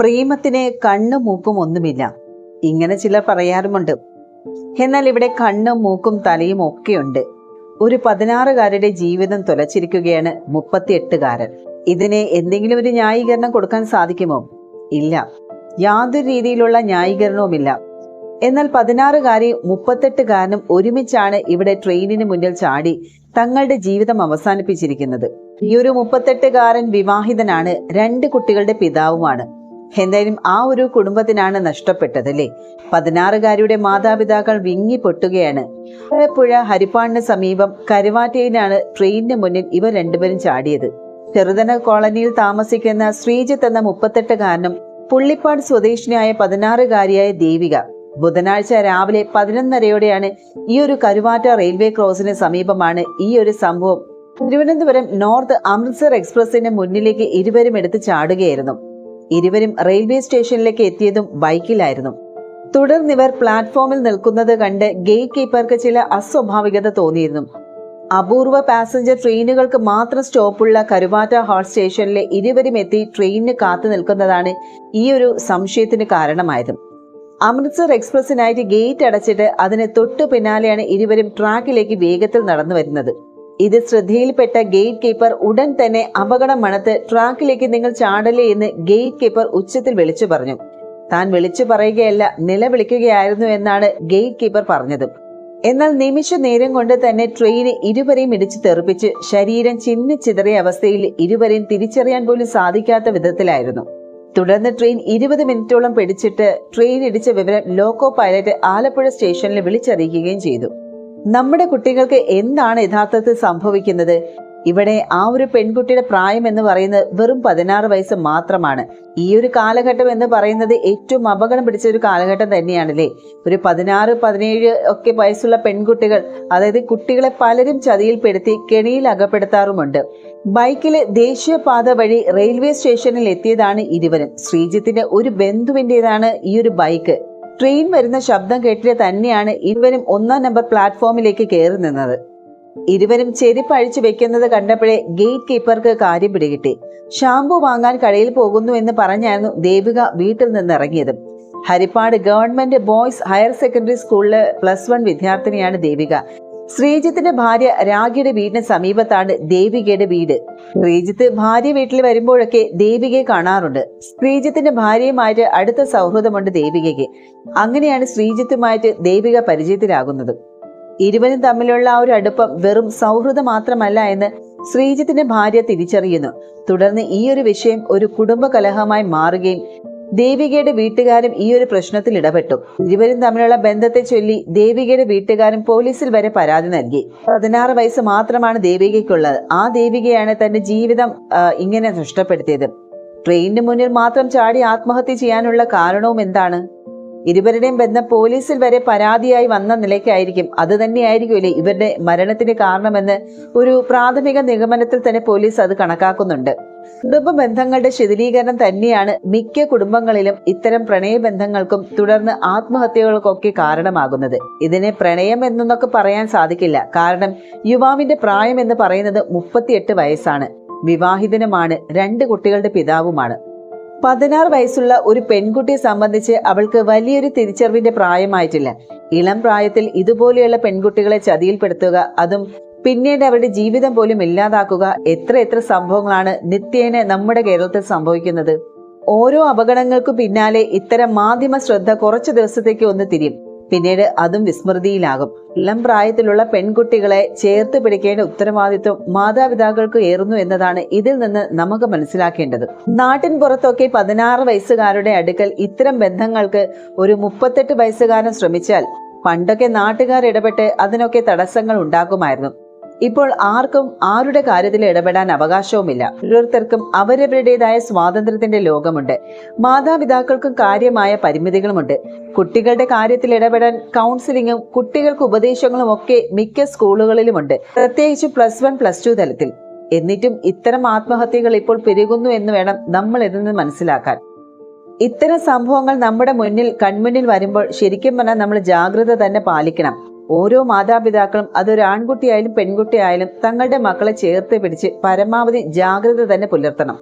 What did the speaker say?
പ്രേമത്തിന് കണ്ണും മൂക്കും ഒന്നുമില്ല. ഇങ്ങനെ ചിലർ പറയാറുമുണ്ട്. എന്നാൽ ഇവിടെ കണ്ണും മൂക്കും തലയും ഒക്കെയുണ്ട്. ഒരു പതിനാറുകാരുടെ ജീവിതം തുലച്ചിരിക്കുകയാണ് മുപ്പത്തിയെട്ടുകാരൻ. ഇതിന് എന്തെങ്കിലും ഒരു ന്യായീകരണം കൊടുക്കാൻ സാധിക്കുമോ? ഇല്ല. യാതൊരു രീതിയിലുള്ള ന്യായീകരണവുമില്ല. എന്നാൽ പതിനാറുകാരി മുപ്പത്തെട്ടുകാരനും ഒരുമിച്ചാണ് ഇവിടെ ട്രെയിനിന് മുന്നിൽ ചാടി തങ്ങളുടെ ജീവിതം അവസാനിപ്പിച്ചിരിക്കുന്നത്. ഈ ഒരു മുപ്പത്തെട്ടുകാരൻ വിവാഹിതനാണ്. രണ്ട് കുട്ടികളുടെ പിതാവുമാണ്. എന്തായാലും ആ ഒരു കുടുംബത്തിനാണ് നഷ്ടപ്പെട്ടത് അല്ലേ? പതിനാറുകാരിയുടെ മാതാപിതാക്കൾ വിങ്ങി പൊട്ടുകയാണ് പുഴ ഹരിപ്പാടിന് സമീപം കരുവാറ്റയിലാണ് ട്രെയിനിന് മുന്നിൽ ഇവർ രണ്ടുപേരും ചാടിയത്. ചെറുതന കോളനിയിൽ താമസിക്കുന്ന ശ്രീജിത്ത് എന്ന മുപ്പത്തെട്ടുകാരനും പുള്ളിപ്പാട് സ്വദേശിനിയായ പതിനാറുകാരിയായ ദേവിക. ബുധനാഴ്ച രാവിലെ പതിനൊന്നരയോടെയാണ് ഈ ഒരു കരുവാറ്റ റെയിൽവേ ക്രോസിന് സമീപമാണ് ഈ ഒരു സംഭവം. തിരുവനന്തപുരം നോർത്ത് അമൃത്സർ എക്സ്പ്രസിന്റെ മുന്നിലേക്ക് ഇരുവരും എടുത്ത് ചാടുകയായിരുന്നു. ഇരുവരും റെയിൽവേ സ്റ്റേഷനിലേക്ക് എത്തിയതും ബൈക്കിലായിരുന്നു. തുടർന്ന് ഇവർ പ്ലാറ്റ്ഫോമിൽ നിൽക്കുന്നത് കണ്ട് ഗേറ്റ് കീപ്പർക്ക് ചില അസ്വാഭാവികത തോന്നിയിരുന്നു. അപൂർവ പാസഞ്ചർ ട്രെയിനുകൾക്ക് മാത്രം സ്റ്റോപ്പുള്ള കരുവാറ്റ ഹാൾ സ്റ്റേഷനിലെ ഇരുവരും എത്തി ട്രെയിനിന് കാത്തു നിൽക്കുന്നതാണ് ഈ ഒരു സംശയത്തിന് കാരണമായത്. അമൃത്സർ എക്സ്പ്രസിനായിട്ട് ഗേറ്റ് അടച്ചിട്ട് അതിന് തൊട്ടു പിന്നാലെയാണ് ഇരുവരും ട്രാക്കിലേക്ക് വേഗത്തിൽ നടന്നു വരുന്നത്. ഇത് ശ്രദ്ധയിൽപ്പെട്ട ഗേറ്റ് കീപ്പർ ഉടൻ തന്നെ അപകടം മണത്ത് ട്രാക്കിലേക്ക് നിങ്ങൾ ചാടലേ എന്ന് ഗേറ്റ് കീപ്പർ ഉച്ചത്തിൽ വിളിച്ചു പറഞ്ഞു. താൻ വിളിച്ചു പറയുകയല്ല നിലവിളിക്കുകയായിരുന്നു എന്നാണ് ഗേറ്റ് കീപ്പർ പറഞ്ഞത്. എന്നാൽ നിമിഷ നേരം കൊണ്ട് തന്നെ ട്രെയിന് ഇരുവരെയും ഇടിച്ചു തെറിപ്പിച്ച് ശരീരം ചിന്നി ചിതറിയ അവസ്ഥയിൽ ഇരുവരെയും തിരിച്ചറിയാൻ പോലും സാധിക്കാത്ത വിധത്തിലായിരുന്നു. തുടർന്ന് ട്രെയിൻ ഇരുപത് മിനിറ്റോളം പിടിച്ചിട്ട് ട്രെയിൻ ഇടിച്ച വിവരം ലോക്കോ പൈലറ്റ് ആലപ്പുഴ സ്റ്റേഷനിൽ വിളിച്ചറിയിക്കുകയും ചെയ്തു. നമ്മുടെ കുട്ടികൾക്ക് എന്താണ് യഥാർത്ഥത്തിൽ സംഭവിക്കുന്നത്? ഇവിടെ ആ ഒരു പെൺകുട്ടിയുടെ പ്രായം എന്ന് പറയുന്നത് വെറും പതിനാറ് വയസ്സ് മാത്രമാണ്. ഈ ഒരു കാലഘട്ടം എന്ന് പറയുന്നത് ഏറ്റവും അപകടം പിടിച്ച ഒരു കാലഘട്ടം തന്നെയാണല്ലേ? ഒരു പതിനാറ് പതിനേഴ് ഒക്കെ വയസ്സുള്ള പെൺകുട്ടികൾ അതായത് കുട്ടികളെ പലരും ചതിയിൽപ്പെടുത്തി കെണിയിൽ അകപ്പെടുത്താറുമുണ്ട്. ബൈക്കിൽ ദേശീയപാത വഴി റെയിൽവേ സ്റ്റേഷനിൽ എത്തിയതാണ് ഇരുവരും. ശ്രീജിത്തിന്റെ ഒരു ബന്ധുവിന്റെതാണ് ഈ ഒരു ബൈക്ക്. ട്രെയിൻ വരുന്ന ശബ്ദം കേട്ടിട്ട് തന്നെയാണ് ഇരുവരും ഒന്നാം നമ്പർ പ്ലാറ്റ്ഫോമിലേക്ക് കയറി നിന്നത്. ഇരുവരും ചെരുപ്പ് അഴിച്ചു വെക്കുന്നത് കണ്ടപ്പോഴേ ഗേറ്റ് കീപ്പർക്ക് കാര്യം പിടികിട്ടി. ഷാംപു വാങ്ങാൻ കടയിൽ പോകുന്നു എന്ന് പറഞ്ഞായിരുന്നു ദേവിക വീട്ടിൽ നിന്ന് ഇറങ്ങിയത്. Harippad government boys higher secondary സ്കൂളിലെ പ്ലസ് വൺ വിദ്യാർത്ഥിനിയാണ് ദേവിക. ശ്രീജിത്തിന്റെ ഭാര്യ രാഗിയുടെ വീടിന് സമീപത്താണ് ദേവികയുടെ വീട്. ശ്രീജിത്ത് ഭാര്യ വീട്ടിൽ വരുമ്പോഴൊക്കെ ദേവികയെ കാണാറുണ്ട്. ശ്രീജിത്തിന്റെ ഭാര്യയുമായിട്ട് അടുത്ത സൗഹൃദമുണ്ട് ദേവികയ്ക്ക്. അങ്ങനെയാണ് ശ്രീജിത്തുമായിട്ട് ദേവിക പരിചയത്തിലാകുന്നത്. ഇരുവരും തമ്മിലുള്ള ആ ഒരു അടുപ്പം വെറും സൗഹൃദം മാത്രമല്ല എന്ന് ശ്രീജിത്തിന്റെ ഭാര്യ തിരിച്ചറിയുന്നു. തുടർന്ന് ഈ ഒരു വിഷയം ഒരു കുടുംബ കലഹമായി മാറുകയും ദേവികയുടെ വീട്ടുകാരും ഈ ഒരു പ്രശ്നത്തിൽ ഇടപെട്ടു. ഇരുവരും തമ്മിലുള്ള ബന്ധത്തെ ചൊല്ലി ദേവികയുടെ വീട്ടുകാരും പോലീസിൽ വരെ പരാതി നൽകി. പതിനാറ് വയസ്സ് മാത്രമാണ് ദേവികയ്ക്കുള്ളത്. ആ ദേവികയാണ് തന്റെ ജീവിതം ഇങ്ങനെ നഷ്ടപ്പെടുത്തിയത്. ട്രെയിനിന് മുന്നിൽ മാത്രം ചാടി ആത്മഹത്യ ചെയ്യാനുള്ള കാരണവും എന്താണ്? ഇരുവരുടെയും ബന്ധം പോലീസിൽ വരെ പരാതിയായി വന്ന നിലയ്ക്കായിരിക്കും. അത് തന്നെയായിരിക്കുമല്ലേ ഇവരുടെ മരണത്തിന് കാരണമെന്ന് ഒരു പ്രാഥമിക നിഗമനത്തിൽ തന്നെ പോലീസ് അത് കണക്കാക്കുന്നുണ്ട്. കുടുംബ ബന്ധങ്ങളുടെ ശിഥിലീകരണം തന്നെയാണ് മിക്ക കുടുംബങ്ങളിലും ഇത്തരം പ്രണയബന്ധങ്ങൾക്കും തുടർന്ന് ആത്മഹത്യകൾക്കൊക്കെ കാരണമാകുന്നത്. ഇതിനെ പ്രണയം എന്നൊക്കെ പറയാൻ സാധിക്കില്ല. കാരണം യുവാവിന്റെ പ്രായം എന്ന് പറയുന്നത് മുപ്പത്തിയെട്ട് വയസ്സാണ്. വിവാഹിതനുമാണ് രണ്ട് കുട്ടികളുടെ പിതാവുമാണ്. പതിനാറ് വയസ്സുള്ള ഒരു പെൺകുട്ടിയെ സംബന്ധിച്ച് അവൾക്ക് വലിയൊരു തിരിച്ചറിവിന്റെ പ്രായമായിട്ടില്ല. ഇളം പ്രായത്തിൽ ഇതുപോലെയുള്ള പെൺകുട്ടികളെ ചതിയിൽപ്പെടുത്തുക അതും പിന്നീട് അവരുടെ ജീവിതം പോലും ഇല്ലാതാക്കുക എത്ര എത്ര സംഭവങ്ങളാണ് നിത്യേന നമ്മുടെ കേരളത്തിൽ സംഭവിക്കുന്നത്. ഓരോ അപകടങ്ങൾക്കു പിന്നാലെ ഇത്തരം മാധ്യമ ശ്രദ്ധ കുറച്ചു ദിവസത്തേക്ക് ഒന്ന് തിരിയും. പിന്നീട് അതും വിസ്മൃതിയിലാകും. ഇളം പ്രായത്തിലുള്ള പെൺകുട്ടികളെ ചേർത്ത് പിടിക്കേണ്ട ഉത്തരവാദിത്വം മാതാപിതാക്കൾക്ക് ഏറുന്നു എന്നതാണ് ഇതിൽ നിന്ന് നമുക്ക് മനസ്സിലാക്കേണ്ടത്. നാട്ടിൻ പുറത്തൊക്കെ പതിനാറ് വയസ്സുകാരുടെ അടുക്കൽ ഇത്തരം ബന്ധങ്ങൾക്ക് ഒരു മുപ്പത്തെട്ട് വയസ്സുകാരൻ ശ്രമിച്ചാൽ പണ്ടൊക്കെ നാട്ടുകാർ ഇടപെട്ട് അതിനൊക്കെ തടസ്സങ്ങൾ ഉണ്ടാക്കുമായിരുന്നു. ഇപ്പോൾ ആർക്കും ആരുടെ കാര്യത്തിൽ ഇടപെടാൻ അവകാശവുമില്ല. ഓരോരുത്തർക്കും അവരവരുടേതായ സ്വാതന്ത്ര്യത്തിന്റെ ലോകമുണ്ട്. മാതാപിതാക്കൾക്കും കാര്യമായ പരിമിതികളുമുണ്ട്. കുട്ടികളുടെ കാര്യത്തിൽ ഇടപെടാൻ കൗൺസിലിങ്ങും കുട്ടികൾക്ക് ഉപദേശങ്ങളും ഒക്കെ മിക്ക സ്കൂളുകളിലുമുണ്ട്. പ്രത്യേകിച്ച് പ്ലസ് വൺ പ്ലസ് ടു തലത്തിൽ. എന്നിട്ടും ഇത്തരം ആത്മഹത്യകൾ ഇപ്പോൾ പെരുകുന്നു എന്ന് വേണം നമ്മൾ ഇതിൽ നിന്ന് മനസ്സിലാക്കാൻ. ഇത്തരം സംഭവങ്ങൾ നമ്മുടെ മുന്നിൽ കൺമുന്നിൽ വരുമ്പോൾ ശരിക്കും പറഞ്ഞാൽ നമ്മൾ ജാഗ്രത തന്നെ പാലിക്കണം. ഓരോ മാതാപിതാക്കളും അതൊരു ആൺകുട്ടിയായാലും പെൺകുട്ടിയായാലും തങ്ങളുടെ മക്കളെ ചേർത്ത് പിടിച്ച് പരമാവധി ജാഗ്രത തന്നെ പുലർത്തണം.